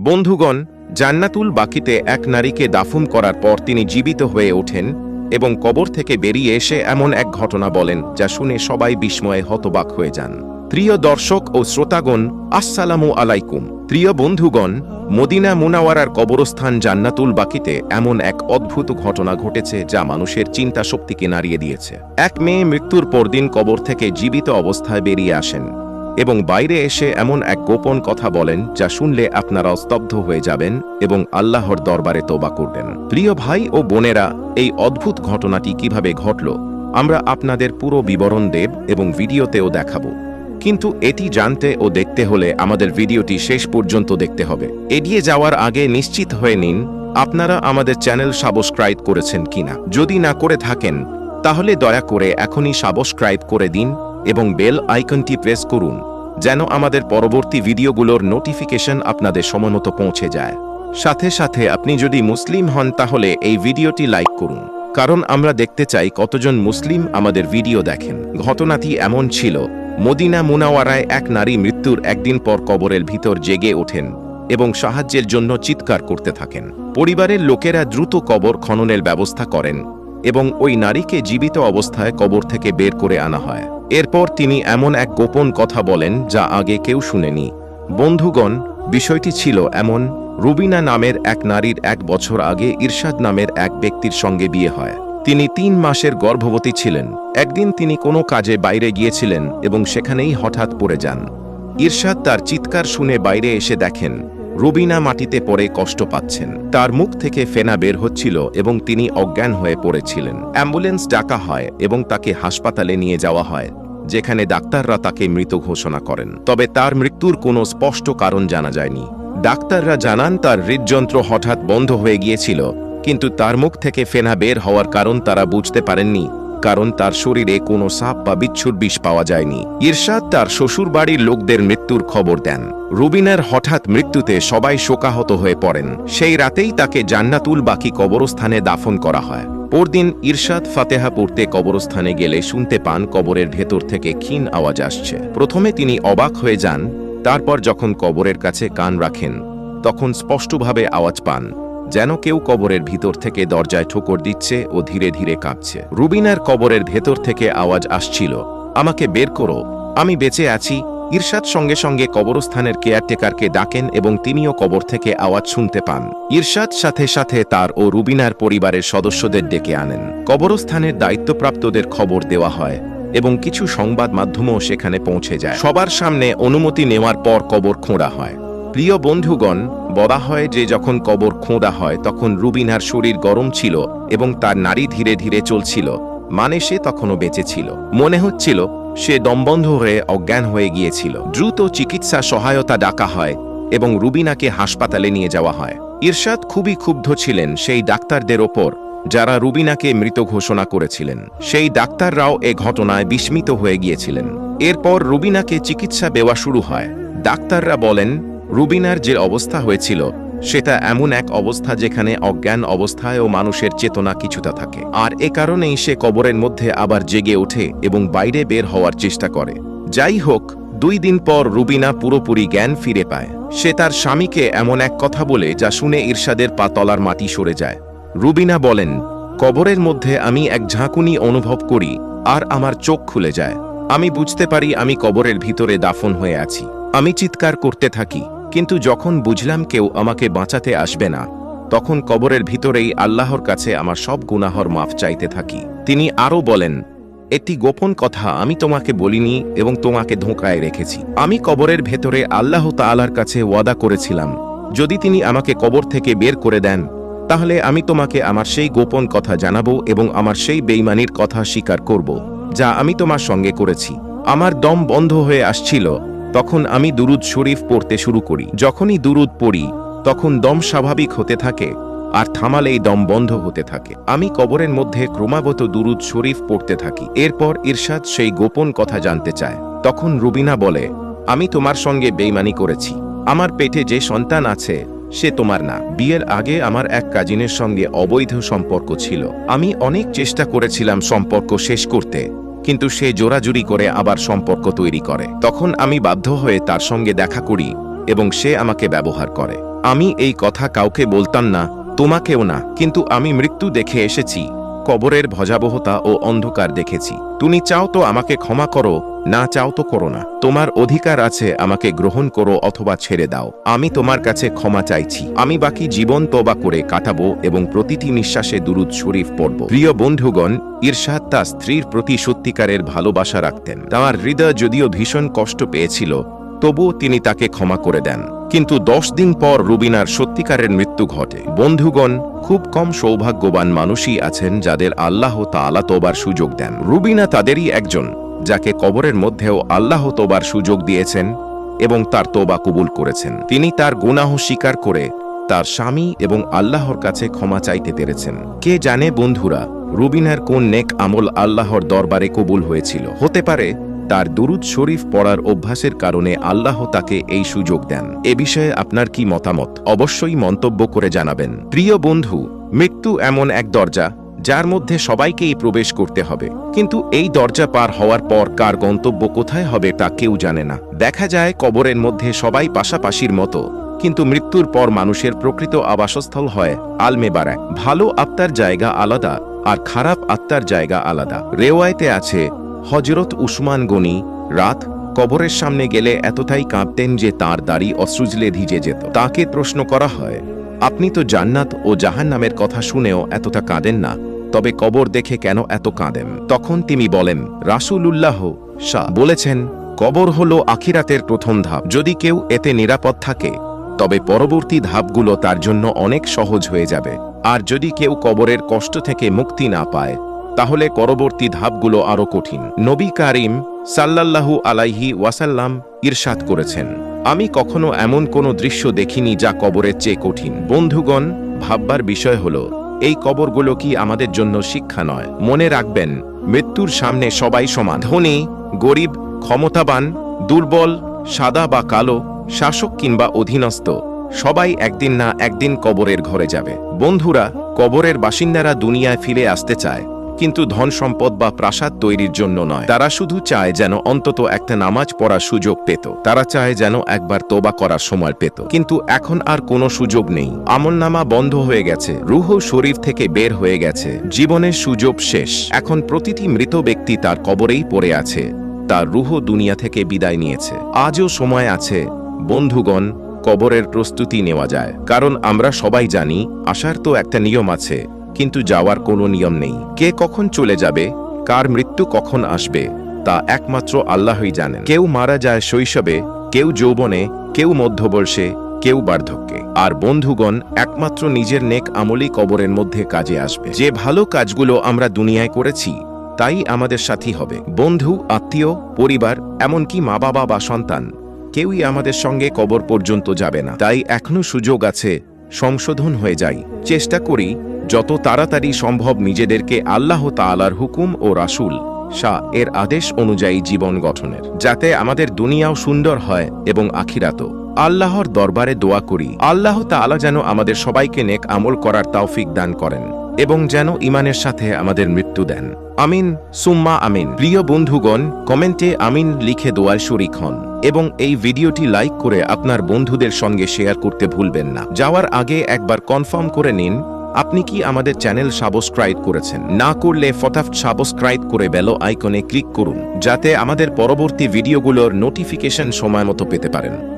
বন্ধুগণ, জান্নাতুল বাকিতে এক নারীকে দাফন করার পর তিনি জীবিত হয়ে ওঠেন এবং কবর থেকে বেরিয়ে এসে এমন এক ঘটনা বলেন যা শুনে সবাই বিস্ময়ে হতবাক হয়ে যান। প্রিয় দর্শক ও শ্রোতাগণ, আসসালামু আলাইকুম। প্রিয় বন্ধুগণ, মদিনা মুনাওয়ারার কবরস্থান জান্নাতুল বাকিতে এমন এক অদ্ভুত ঘটনা ঘটেছে যা মানুষের চিন্তা শক্তিকে নাড়িয়ে দিয়েছে। এক মেয়ে মৃত্যুর পরদিন কবর থেকে জীবিত অবস্থায় বেরিয়ে আসেন। এবং বাইরে এসে এমন এক গোপন কথা বলেন যা শুনলে আপনারা স্তব্ধ হয়ে যাবেন এবং আল্লাহর দরবারে তোবা করবেন। প্রিয় ভাই ও বোনেরা, এই অদ্ভুত ঘটনাটি কীভাবে ঘটল? আমরা আপনাদের পুরো বিবরণ দেব এবং ভিডিওতেও দেখাবো। কিন্তু এটি জানতে ও দেখতে হলে আমাদের ভিডিওটি শেষ পর্যন্ত দেখতে হবে। এগিয়ে যাওয়ার আগে নিশ্চিত হয়ে নিন, আপনারা আমাদের চ্যানেল সাবস্ক্রাইব করেছেন কিনা। যদি না করে থাকেন, তাহলে দয়া করে এখনই সাবস্ক্রাইব করে দিন এবং বেল আইকনটি প্রেস করুন। যেন আমাদের পরবর্তী ভিডিওগুলোর নোটিফিকেশন আপনাদের সময়মতো পৌঁছে যায়। সাথে সাথে আপনি যদি মুসলিম হন, তাহলে এই ভিডিওটি লাইক করুন। কারণ আমরা দেখতে চাই কতজন মুসলিম আমাদের ভিডিও দেখেন। ঘটনাটি এমন ছিল, মদিনা মুনাওয়ারায় এক নারী মৃত্যুর একদিন পর কবরের ভিতর জেগে ওঠেন এবং সাহায্যের জন্য চিৎকার করতে থাকেন। পরিবারের লোকেরা দ্রুত কবর খননের ব্যবস্থা করেন এবং ওই নারীকে জীবিত অবস্থায় কবর থেকে বের করে আনা হয়। এরপর তিনি এমন এক গোপন কথা বলেন যা আগে কেউ শুনেনি। বন্ধুগণ, বিষয়টি ছিল এমন, রুবিনা নামের এক নারীর এক বছর আগে ইরশাদ নামের এক ব্যক্তির সঙ্গে বিয়ে হয়। তিনি তিন মাসের গর্ভবতী ছিলেন। একদিন তিনি কোনো কাজে বাইরে গিয়েছিলেন এবং সেখানেই হঠাৎ পড়ে যান। ইরশাদ তার চিৎকার শুনে বাইরে এসে দেখেন রুবিনা মাটিতে পড়ে কষ্ট পাচ্ছেন। তার মুখ থেকে ফেনা বের হচ্ছিল এবং তিনি অজ্ঞান হয়ে পড়েছিলেন। অ্যাম্বুলেন্স ডাকা হয় এবং তাকে হাসপাতালে নিয়ে যাওয়া হয়, যেখানে ডাক্তাররা তাকে মৃত ঘোষণা করেন। তবে তার মৃত্যুর কোনো স্পষ্ট কারণ জানা যায়নি। ডাক্তাররা জানান, তার হৃদযন্ত্র হঠাৎ বন্ধ হয়ে গিয়েছিল, কিন্তু তার মুখ থেকে ফেনা বের হওয়ার কারণ তারা বুঝতে পারেননি। কারণ তার শরীরে কোনো সাপ বা বিচ্ছুর বিষ পাওয়া যায়নি। ইরশাদ তার শ্বশুর বাড়ির লোকদের মৃত্যুর খবর দেন। রুবিনার হঠাৎ মৃত্যুতে সবাই শোকাহত হয়ে পড়েন। সেই রাতেই তাকে জান্নাতুল বাকি কবরস্থানে দাফন করা হয়। পরদিন ইরশাদ ফাতেহা পড়তে কবরস্থানে গেলে শুনতে পান কবরের ভেতর থেকে ক্ষীণ আওয়াজ আসছে। প্রথমে তিনি অবাক হয়ে যান, তারপর যখন কবরের কাছে কান রাখেন, তখন স্পষ্টভাবে আওয়াজ পান যেন কেউ কবরের ভিতর থেকে দরজায় ঠোকর দিচ্ছে ও ধীরে ধীরে কাঁপছে। রুবিনার কবরের ভেতর থেকে আওয়াজ আসছিল, আমাকে বের করো, আমি বেঁচে আছি। ইরশাদ সঙ্গে সঙ্গে কবরস্থানের কেয়ারটেকারকে ডাকেন এবং তিনিও কবর থেকে আওয়াজ শুনতে পান। ইরশাদ সাথে সাথে তার ও রুবিনার পরিবারের সদস্যদের ডেকে আনেন। কবরস্থানের দায়িত্বপ্রাপ্তদের খবর দেওয়া হয় এবং কিছু সংবাদ মাধ্যমও সেখানে পৌঁছে যায়। সবার সামনে অনুমতি নেওয়ার পর কবর খোঁড়া হয়। প্রিয় বন্ধুগণ, বলা হয় যে যখন কবর খোঁদা হয়, তখন রুবিনার শরীর গরম ছিল এবং তার নারী ধীরে ধীরে চলছিল মানে সে তখনও বেঁচে ছিল। মনে হচ্ছিল, সে দমবন্ধ হয়ে অজ্ঞান হয়ে গিয়েছিল। দ্রুত চিকিৎসা সহায়তা ডাকা হয় এবং রুবিনাকে হাসপাতালে নিয়ে যাওয়া হয়। ইরশাদ খুবই ক্ষুব্ধ ছিলেন সেই ডাক্তারদের ওপর, যারা রুবিনাকে মৃত ঘোষণা করেছিলেন। সেই ডাক্তাররাও এ ঘটনায় বিস্মিত হয়ে গিয়েছিলেন। এরপর রুবিনাকে চিকিৎসা দেওয়া শুরু হয়। ডাক্তাররা বলেন রুবিনার যে অবস্থা হয়েছিল, সেটা এমন এক অবস্থা যেখানে অজ্ঞান অবস্থায় ও মানুষের চেতনা কিছুটা থাকে। আর এ কারণেই সে কবরের মধ্যে আবার জেগে ওঠে এবং বাইরে বের হওয়ার চেষ্টা করে। যাই হোক, দুই দিন পর রুবিনা পুরোপুরি জ্ঞান ফিরে পায়। সে তার স্বামীকে এমন এক কথা বলে যা শুনে ঈর্ষাদের পা তলার মাটি সরে যায়। রুবিনা বলেন, কবরের মধ্যে আমি এক ঝাঁকুনি অনুভব করি, আর আমার চোখ খুলে যায়। আমি বুঝতে পারি আমি কবরের ভিতরে দাফন হয়ে আছি। আমি চিৎকার করতে থাকি। কিন্তু যখন বুঝলাম কেউ আমাকে বাঁচাতে আসবে না, তখন কবরের ভিতরেই আল্লাহর কাছে আমার সব গুনাহর মাফ চাইতে থাকি। তিনি আরও বলেন, একটি গোপন কথা আমি তোমাকে বলিনি এবং তোমাকে ধোঁকায় রেখেছি। আমি কবরের ভেতরে আল্লাহ তাআলার কাছে ওয়াদা করেছিলাম, যদি তিনি আমাকে কবর থেকে বের করে দেন, তাহলে আমি তোমাকে আমার সেই গোপন কথা জানাব এবং আমার সেই বেইমানির কথা স্বীকার করব, যা আমি তোমার সঙ্গে করেছি। আমার দম বন্ধ হয়ে আসছিল তখন আমি দুরুদ শরীফ পড়তে শুরু করি। যখনই দুরুদ পড়ি, তখন দম স্বাভাবিক হতে থাকে, আর থামালেই দম বন্ধ হতে থাকে। আমি কবরের মধ্যে ক্রমাগত দুরুদ শরীফ পড়তে থাকি। এরপর ইরশাদ সেই গোপন কথা জানতে চায়। তখন রুবিনা বলে, আমি তোমার সঙ্গে বেইমানি করেছি। আমার পেটে যে সন্তান আছে, সে তোমার না। বিয়ের আগে আমার এক কাজিনের সঙ্গে অবৈধ সম্পর্ক ছিল। আমি অনেক চেষ্টা করেছিলাম সম্পর্ক শেষ করতে। কিন্তু সে জোরাজুরি করে আবার সম্পর্ক তৈরি করে। তখন আমি বাধ্য হয়ে তার সঙ্গে দেখা করি এবং সে আমাকে ব্যবহার করে। আমি এই কথা কাউকে বলতাম না, তোমাকেও না, কিন্তু আমি মৃত্যু দেখে এসেছি। কবরের ভজাবহতা ও অন্ধকার দেখেছি। তুমি চাও তো আমাকে ক্ষমা করো, না চাও তো করো না। তোমার অধিকার আছে, আমাকে গ্রহণ করো অথবা ছেড়ে দাও। আমি তোমার কাছে ক্ষমা চাইছি। আমি বাকি জীবন তোবা করে কাটাবো এবং প্রতিটি নিঃশ্বাসে দুরুদ শরীফ পড়ব। প্রিয় বন্ধুগণ, ঈর্ষাদ তার স্ত্রীর প্রতি সত্যিকারের ভালোবাসা রাখতেন। তার হৃদয় যদিও ভীষণ কষ্ট পেয়েছিল, তবুও তিনি তাকে ক্ষমা করে দেন। কিন্তু দশ দিন পর রুবিনার সত্যিকারের মৃত্যু ঘটে। বন্ধুগণ, খুব কম সৌভাগ্যবান মানুষই আছেন যাদের আল্লাহ তাআলা তোবার সুযোগ দেন। রুবিনা তাদেরই একজন, যাকে কবরের মধ্যেও আল্লাহ তোবার সুযোগ দিয়েছেন এবং তার তোবা কবুল করেছেন। তিনি তার গুনাহ স্বীকার করে তার স্বামী এবং আল্লাহর কাছে ক্ষমা চাইতে পেরেছেন। কে জানে বন্ধুরা, রুবিনার কোন নেক আমল আল্লাহর দরবারে কবুল হয়েছিল? হতে পারে তার দুরুদ শরীফ পড়ার অভ্যাসের কারণে আল্লাহ তাকে এই সুযোগ দেন। এ বিষয়ে আপনার কি মতামত? অবশ্যই মন্তব্য করে জানাবেন। প্রিয় বন্ধু, মৃত্যু এমন এক দরজা, যার মধ্যে সবাইকেই প্রবেশ করতে হবে। কিন্তু এই দরজা পার হওয়ার পর কার গন্তব্য কোথায় হবে তা কেউ জানে না। দেখা যায় কবরের মধ্যে সবাই পাশাপাশির মতো, কিন্তু মৃত্যুর পর মানুষের প্রকৃত আবাসস্থল হয় আলমেবারায়। ভালো আত্মার জায়গা আলাদা, আর খারাপ আত্মার জায়গা আলাদা। রেওয়ায়তে আছে হজরত উসমান গনি রাত কবরের সামনে গেলে এতটাই কাঁপতেন যে তার দাড়ি অশ্রুজলে ভিজে যেত। তাকে প্রশ্ন করা হয়, আপনি তো জান্নাত ও জাহান নামের কথা শুনেও এতটা কাঁদেন না, তবে কবর দেখে কেন এত কাঁদেন? তখন তিনি বলেন, রাসূলুল্লাহ শাহ বলেছেন, কবর হল আখিরাতের প্রথম ধাপ। যদি কেউ এতে নিরাপদ থাকে, তবে পরবর্তী ধাপগুলো তার জন্য অনেক সহজ হয়ে যাবে। আর যদি কেউ কবরের কষ্ট থেকে মুক্তি না পায় তাহলে পরবর্তী ধাপগুলো আরও কঠিন। নবী কারিম সাল্লাল্লাহু আলাইহি ওয়াসাল্লাম ইরশাদ করেছেন, আমি কখনো এমন কোনো দৃশ্য দেখিনি যা কবরের চেয়ে কঠিন। বন্ধুগণ, ভাববার বিষয় হল, এই কবরগুলো কি আমাদের জন্য শিক্ষা নয়? মনে রাখবেন, মৃত্যুর সামনে সবাই সমান। ধনী, গরিব, ক্ষমতাবান, দুর্বল, সাদা বা কালো, শাসক কিংবা অধীনস্থ, সবাই একদিন না একদিন কবরের ঘরে যাবে। বন্ধুরা, কবরের বাসিন্দারা দুনিয়ায় ফিরে আসতে চায়। কিন্তু ধন সম্পদ বা প্রাসাদ তৈরির জন্য নয়। তারা শুধু চায় যেন অন্তত একটা নামাজ পড়ার সুযোগ পেত। তারা চায় যেন একবার তোবা করার সময় পেত। কিন্তু এখন আর কোনো সুযোগ নেই। আমলনামা বন্ধ হয়ে গেছে। রুহ শরীর থেকে বের হয়ে গেছে। জীবনের সুযোগ শেষ। এখন প্রতিটি মৃত ব্যক্তি তার কবরেই পড়ে আছে। তার রুহ দুনিয়া থেকে বিদায় নিয়েছে। আজও সময় আছে। বন্ধুগণ, কবরের প্রস্তুতি নেওয়া যায়। কারণ আমরা সবাই জানি আসার তো একটা নিয়ম আছে। কিন্তু যাওয়ার কোনো নিয়ম নেই। কে কখন চলে যাবে? কার মৃত্যু কখন আসবে? তা একমাত্র আল্লাহই জানেন। কেউ মারা যায় শৈশবে, কেউ যৌবনে, কেউ মধ্যবর্ষে, কেউ বার্ধক্যে। আর বন্ধুগণ, একমাত্র নিজের নেক আমলি কবরের মধ্যে কাজে আসবে। যে ভালো কাজগুলো আমরা দুনিয়ায় করেছি, তাই আমাদের সাথী হবে। বন্ধু, আত্মীয়, পরিবার, এমনকি মা বাবা বা সন্তান, কেউই আমাদের সঙ্গে কবর পর্যন্ত যাবে না। তাই এখনও সুযোগ আছে, সংশোধন হয়ে যাই। চেষ্টা করি যত তাড়াতাড়ি সম্ভব নিজেদেরকে আল্লাহ তাআলার হুকুম ও রাসুল শাহ এর আদেশ অনুযায়ী জীবন গঠনের। যাতে আমাদের দুনিয়াও সুন্দর হয় এবং আখিরাতও। আল্লাহর দরবারে দোয়া করি, আল্লাহ তাআলা যেন আমাদের সবাইকে নেক আমল করার তাওফিক দান করেন এবং যেন ইমানের সাথে আমাদের মৃত্যু দেন। আমিন, সুম্মা আমিন। প্রিয় বন্ধুগণ, কমেন্টে আমিন লিখে দোয়ার শরিক হন এবং এই ভিডিওটি লাইক করে আপনার বন্ধুদের সঙ্গে শেয়ার করতে ভুলবেন না। যাওয়ার আগে একবার কনফার্ম করে নিন আপনি কি আমাদের চ্যানেল সাবস্ক্রাইব করেছেন? না করলে ফটাফট সাবস্ক্রাইব করে বেল আইকনে ক্লিক করুন, যাতে আমাদের পরবর্তী ভিডিওগুলোর নোটিফিকেশন সময় মতো পেতে পারেন।